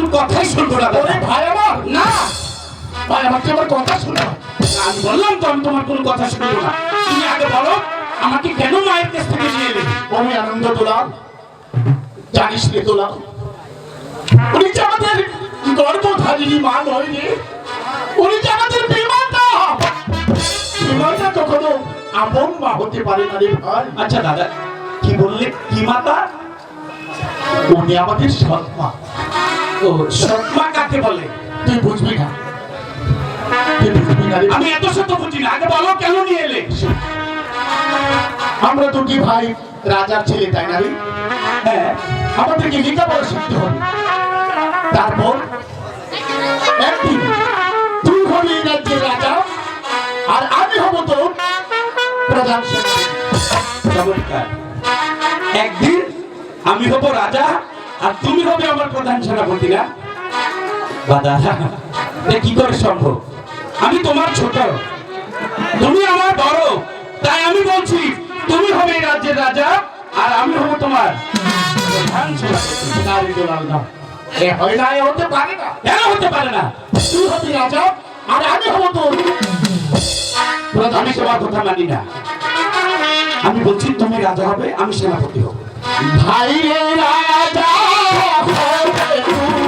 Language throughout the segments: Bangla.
কোন কথাই শুনব না ওরে ভাই আমার না। ভাই আমার তুই আমার কথা শোনা আমি বললাম তো আমি তোমার কোনো কথা শুনব না। তুমি আগে বলো আমাকে কেন মায়ের কাছ থেকে নিয়ে এলে? আমি আনন্দ তোলাম। জানিস রে তোলাম। উনি যে আমাদের গর্ভধারিণী মা নয় রে। উনি যে আমাদের বিমাতা। বিমাতা কখনো আপন মা হতে পারে না রে ভাই। আচ্ছা দাদা কি বললে? কি মাতা উনি আমাদের সৎ মা। সৎমা কাকে বলে? তুই বুঝবি না। আমি এত শত বুঝি না। আগে বলো কেন নিয়ে এলে? আমরা দুটি ভাই রাজার ছেলে তাই না হ্যাঁ আমাদেরকে লেখাপড়া শিখতে হবে। তারপর? একদিন তুই হবি এই রাজ্যের রাজা আর আমি হব তো প্রধান চমৎকার। একদিন আমি হব রাজা আর তুমি হবে আমার প্রধান সেনাপতি না? দাদা কি করে সম্ভব? আমি তোমার ছোট, তুমি আমার বড়, তাই আমি বলছি, তুমি হবে রাজ্যের রাজা আর আমি হব তোমার হয় না হতে পারে না। হতে পারে না? তুই রাজা আর আমি আমি তোমার কথা না। আমি বলছি, তুমি রাজা হবে, আমি সেনাপতি হব। ভাই রাজা হবে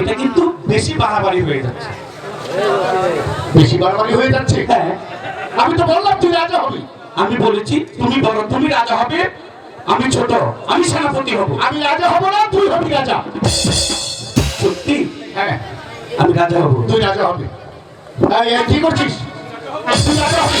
এটা কিন্তু বেশি বাড়াবাড়ি হয়ে যাচ্ছে। বেশি বাড়াবাড়ি হয়ে যাচ্ছে? হ্যাঁ। আমি তো বললাম তুই রাজা হবি। আমি বলেছি তুমি বড় তুমি রাজা হবে আমি ছোট আমি সেনাপতি হব। আমি রাজা হব না তুই হবি রাজা। সত্যি? হ্যাঁ। আমি রাজা হব। তুই রাজা হবি। কি করছিস? তুই রাজা হবি।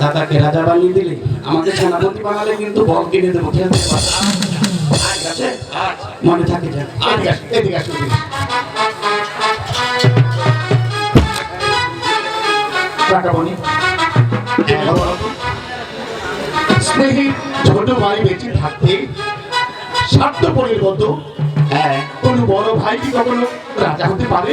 দাদাকে রাজা বানিয়ে দিলে আমাকে সেনাপতি বানালে কিন্তু বল কিনে দেবো ঠিক আছে মনে থাকে এদিকে। স্নেহী ছোট ভাই বেঁচে থাকতে স্বার্থপরের মতো হ্যাঁ। কোন বড় ভাই কি কখনো রাজা হতে পারে?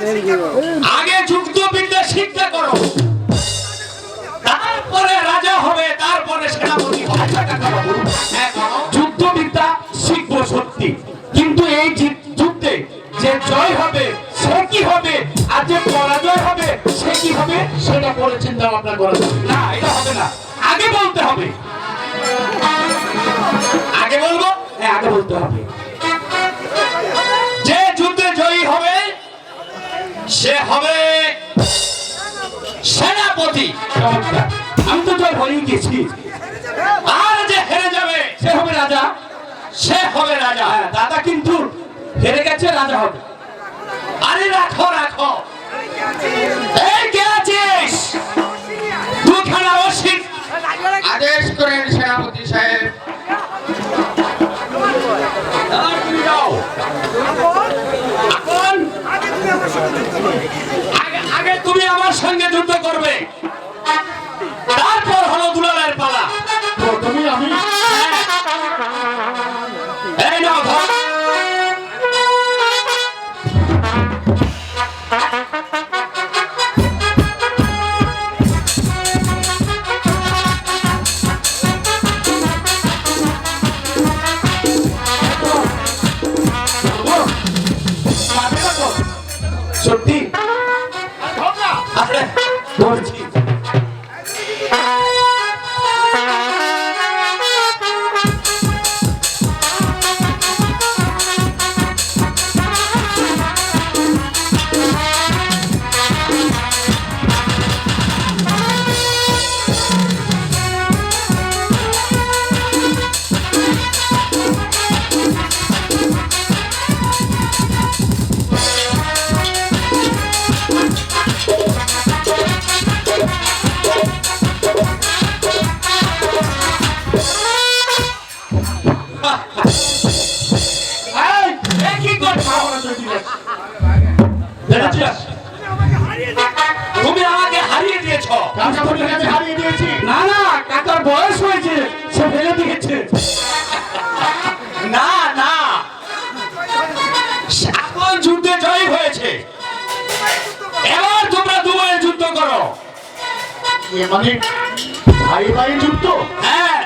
আগে যুদ্ধবিদ্যা শিক্ষা করো। তারপরে রাজা হবে, তারপরে সেনাপতি বলো যুদ্ধবিদ্যা শিখব সত্যি। কিন্তু এই যুদ্ধে যে জয় হবে, সে কি হবে? আর যে পরাজয় হবে, সে কি হবে? সেটা পরে চিন্তা ভাবনা করে। না, এটা হবে না। আগে বলতে হবে। আগে বলব? হ্যাঁ আগে বলতে হবে। আমি তো জয় বলি গেছি আর যে হেরে যাবে, সে হবে রাজা। সে হবে রাজা। হ্যাঁ দাদা কিন্তু হেরে গেছে, রাজা হবে। আরে রাখো রাখো। এই মানে ভাই ভাই যুক্ত? হ্যাঁ।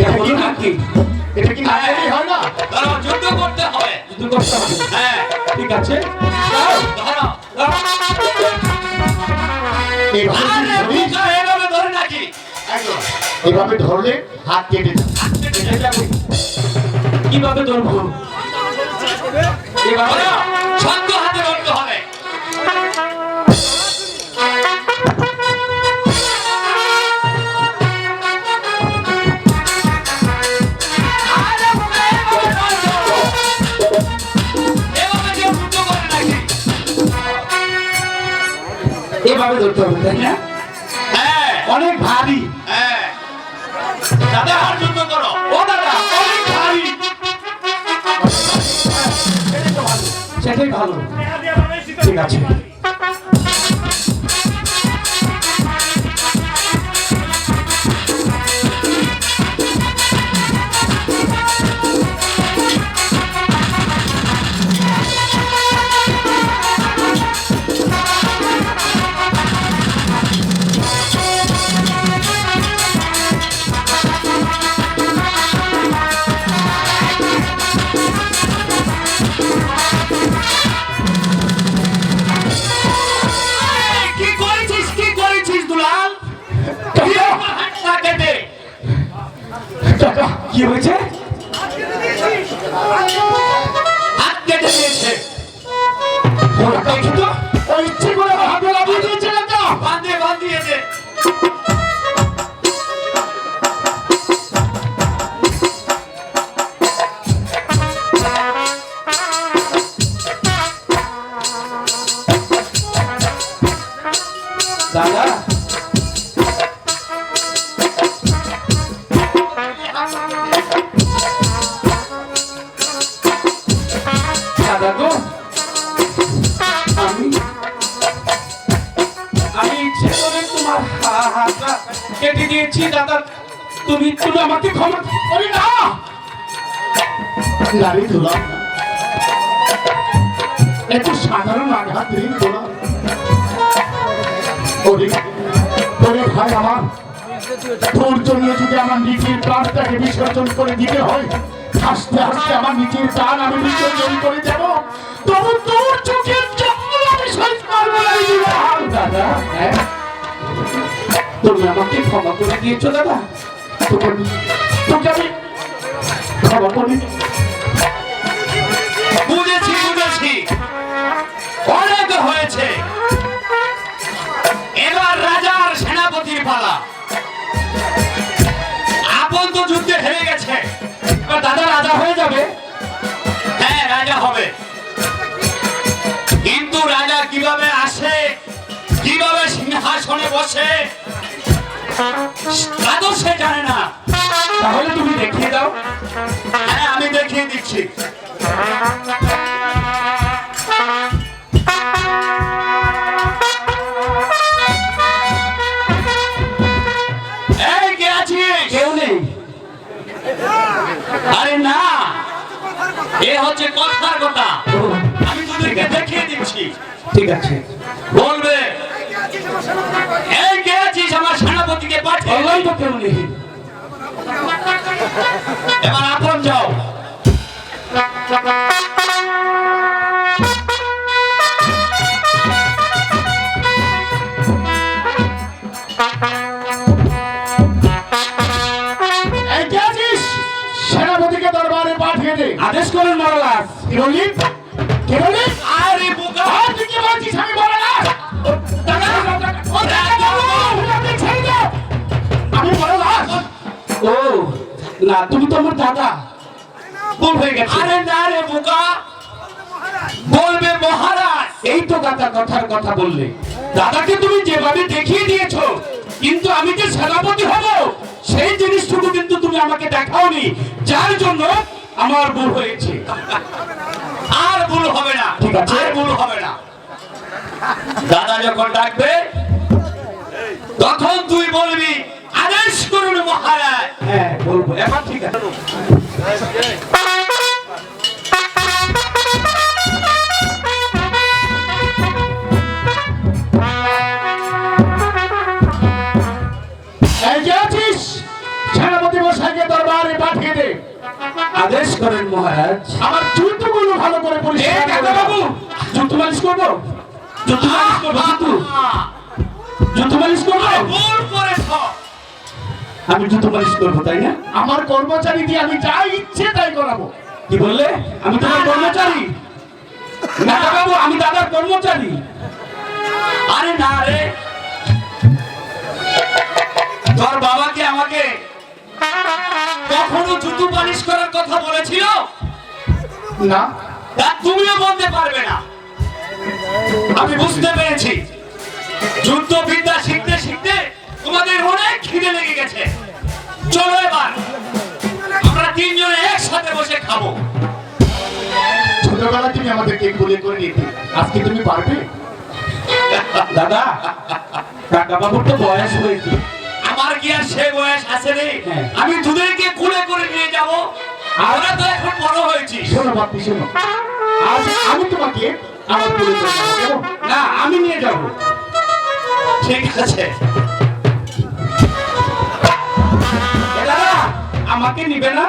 এটা কি এটা কি না হয় না? ধরো যুদ্ধ করতে হবে। যুদ্ধ করতে হবে। হ্যাঁ। ঠিক আছে। ধরো। এভাবে ধরলে হাত কেটে যাবে। কীভাবে ধরবো? এভাবে তাই না? হ্যাঁ। অনেক ভারী। হ্যাঁ। দাদা আর যুদ্ধ করো। ও দাদা অনেক ভারী। সেটাই ভালো। ঠিক আছে। দিয়েছি দাদা, তুমি তুমি আমাকে ক্ষমা ওরে না নারী তোলা এত সাধারণ আঘাত নেই তোলা ভাই আমার, তোর জন্য যদি আমার নিজের প্রাণটাকে বিসর্জন করে দিতে হয়, হাসতে হাসতে আমার নিজের প্রাণ আমি বিসর্জন করে যাব তবু তোর চোখের জল আমি সহ্য পারব দাদা হ্যাঁ? তুমি আমাকে ক্ষমা করে দিয়েছ, দাদা। তোকে তোকে ক্ষমা করি। বুঝেছি বুঝেছি। অনেক হয়েছে। এবার রাজার সেনাপতির পালা। আপন তো যুদ্ধে হেরে গেছে। দাদা রাজা হয়ে যাবে। হ্যাঁ রাজা হবে। কিন্তু রাজা কীভাবে আসে, কীভাবে সিংহাসনে বসে তো সে জানে না। তাহলে তুমি দেখিয়ে দাও। হ্যাঁ আমি দেখিয়ে দিচ্ছি। আরে না, এ হচ্ছে কথার কথা আমি তোদেরকে দেখিয়ে দিচ্ছি। ঠিক আছে। বললাম তো কেউ নেই এবার আপন যাও। না তুমি তো দাদা ভুল হয়ে গেছে। আরে না রে বোকা। বলবে মহারাজ। এই তো দাদা কথার কথা বললে। দাদাকে তুমি যেভাবে দেখিয়ে দিয়েছ কিন্তু আমি যে সেনাপতি হব সেই জিনিসটুকু কিন্তু তুমি আমাকে দেখাওনি। যার জন্য আমার ভুল হয়েছে। আর ভুল হবে না। ঠিক আছে। আর ভুল হবে না। দাদা যখন ডাকবে তখন তুই বলবি আদেশ করুন মহারাজ। হ্যাঁ বলব। এবার ঠিক আছে। আদেশ করেন মহারাজ। আমার জুতোগুলো ভালো করে পরিষ্কার। বাবু জুতো মালিশ করব? জুতো মালিশ করব আমি জুতো মালিশ করব তাই না? আমার কর্মচারী দিয়ে আমি যা ইচ্ছে তাই করাবো। কি বললে? আমি তোমার কর্মচারী না বাবু আমি দাদার কর্মচারী। আরে না রে। তোর বাবাকে আমাকে কখনো জুতো পালিশ করার কথা বলেছিল? না। তা তুমিও বলতে পারবে না। আমি বুঝতে পেরেছি। যুদ্ধ বিদ্যা শিখতে শিখতে তোমাদের অনেক খিদে লেগে গেছে। চলো এবার আমরা তিনজনে একসাথে বসে খাব। ছোটবেলা তুমি আমাদেরকে কোলে করে নিতে আজকে তুমি পারবে? দাদা কাকা বাবুর তো বয়স হয়েছে। আমার কি আর সে বয়স আছে রে? হ্যাঁ। আমি তোদেরকে কুলে করে নিয়ে যাব। আমরা তো এখন বড় হয়েছি। শোনো বাপি শোনো। আজ আমি তোমাকে আমার কোলে করে না আমি নিয়ে যাব। ঠিক আছে। আমাকে নিবে না?